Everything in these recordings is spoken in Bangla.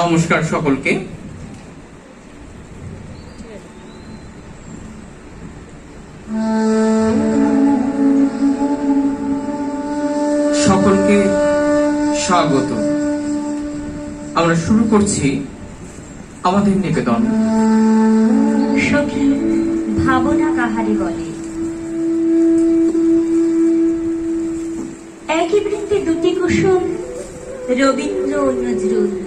নমস্কার সকলকে। সকলকে স্বাগত। আমরা শুরু করছি আমাদের নিবেদন। সখী, ভাবনা কাহারে বলে। একই বৃন্তে দুটি কুসুম, রবীন্দ্র নজরুল।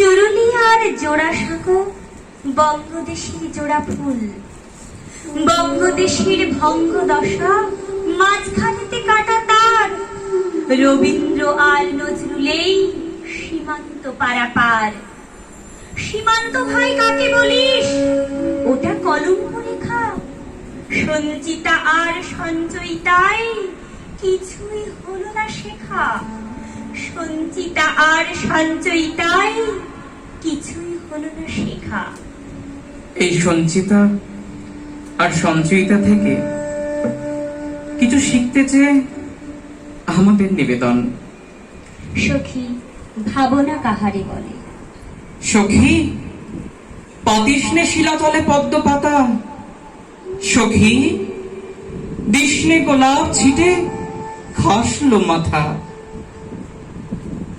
চুরুলি আর জোড়া শাক বঙ্গদেশের জোড়া ফুল। বঙ্গদেশের ভঙ্গ দশা মাঝখানেতে কাটা তার। রবীন্দ্র আর নজরুলেই সীমান্ত পারাপার। সীমান্ত ভাই কাকে বলিস? ওটা কলঙ্ক রেখা। সঞ্চিতা আর সঞ্চয়িতায় কিছুই হলো না শেখা। সঞ্চিতা আর সঞ্চয়িতায় কিছুই হলো না শেখা। এই সঞ্চিতা আর সঞ্চয়িতা থেকে কিছু শিখতে চেয়ে আমাদের নিবেদন। সখী ভাবনা কাহারে বলে। সখী পাতিষ্ণে শিলাতলে পদ্ম পাতা। সখী দিষ্ণে গোলাপ ছিটে খাসলো মাথা।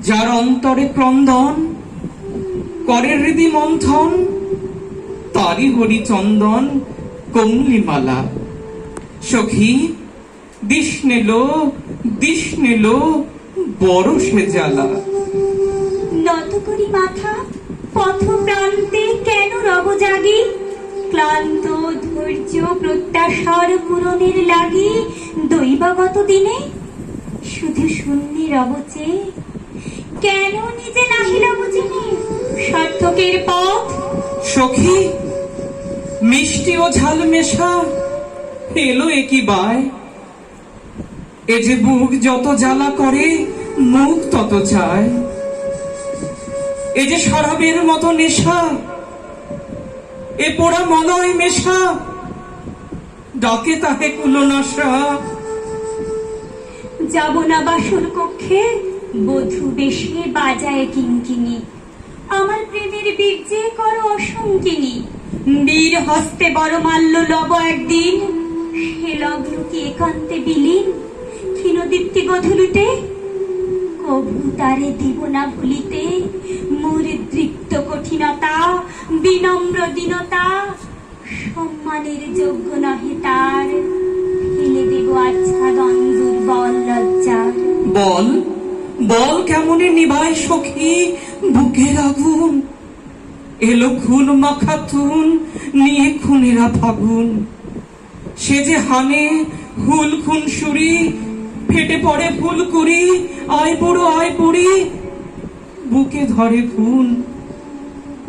যার অন্তরে ক্রন্দন করে হৃদি মন্থন, তারি হরিচন্দন কমলিমালা সখী দিষ্ণেলো দিষ্ণেলো বড় সে জ্বালা। নত করি মাথা পথ প্রান্তে কেন রব জাগি? ক্লান্ত, ধৈর্য, প্রত্যাশার পূরণের লাগি দৈবাগত দিনে? শুধু শূন্যে রব চেয়ে, কেন নিজে নাহিল বুঝিনি সার্থকের পথ? সখী মিষ্টি ও ঝাল মেশা এলো একই বায় এ যে বুক যত জ্বালা করে মুখ তত চায়। এ যে শরাবের মতো নেশা এ পোড়া মলয় মেশা ডাকে তাহে কুলনাশা। যাব না বাসর কক্ষে বধূ বেশে বাজায় কিঙ্কিনি আমার প্রেমের বীর্যে কর অসঙ্কিনী বীর হস্তে বড় মাল্য লব একদিন, সে লগ্ন কি একান্তে বিলীন, ক্ষীণদীপ্তি গধূলিতে কভু তারে দিব না ভুলিতে মোর দৃপ্ত কঠিনতা, বিনম্র দীনতা, সম্মানের যোগ্য নহে তার, ফেলে দেব আচ্ছাদন দুর্বল লজ্জার। বল। বল কেমনে নিবায় সখী? বুকের আগুন। এলো খুন মাখা তুন নিয়ে খুনেরা ফাগুন। সে যে হানে হুল খুন সুরি, ফেটে পড়ে ফুল করি, আয় পড়ো, আয় পড়ি, বুকে ধরে খুন।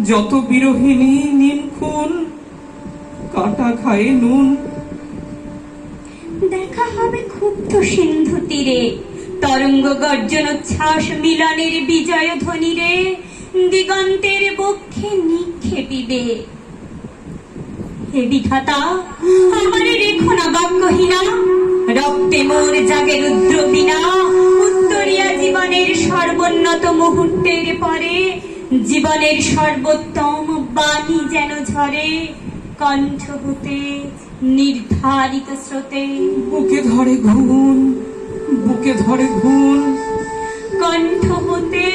যত বিরোহিনী নিন খুন, কাটা খায়ে নুন। দেখা হবে ক্ষুব্ধ সিন্ধু তীরে। তরঙ্গ গর্জন উচ্ছ্বাস মিলনের বিজয় ধ্বনিরে দিগন্তের বক্ষে নিক্ষেপিবে হে বিধাতা রেখো না বাক্যহীনা। রক্তে মোর জাগে রুদ্র বিনা উত্তরিয়া জীবনের সর্বোন্নত মুহূর্তের পরে, জীবনের সর্বোত্তম বাণী যেন ঝরে। কণ্ঠ হতে নির্ধারিত স্রোতে, বুকে ধরে ঘুন বুকে ধরে ঘুন কণ্ঠ হতে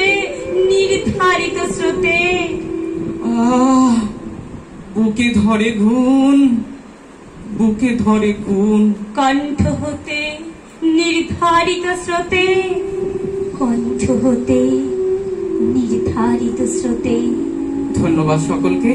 নির্ধারিত স্রোতে। বুকে ধরে ঘুন বুকে ধরে ঘুন কণ্ঠ হতে নির্ধারিত স্রোতে। কণ্ঠ হতে নির্ধারিত স্রোতে। ধন্যবাদ সকলকে।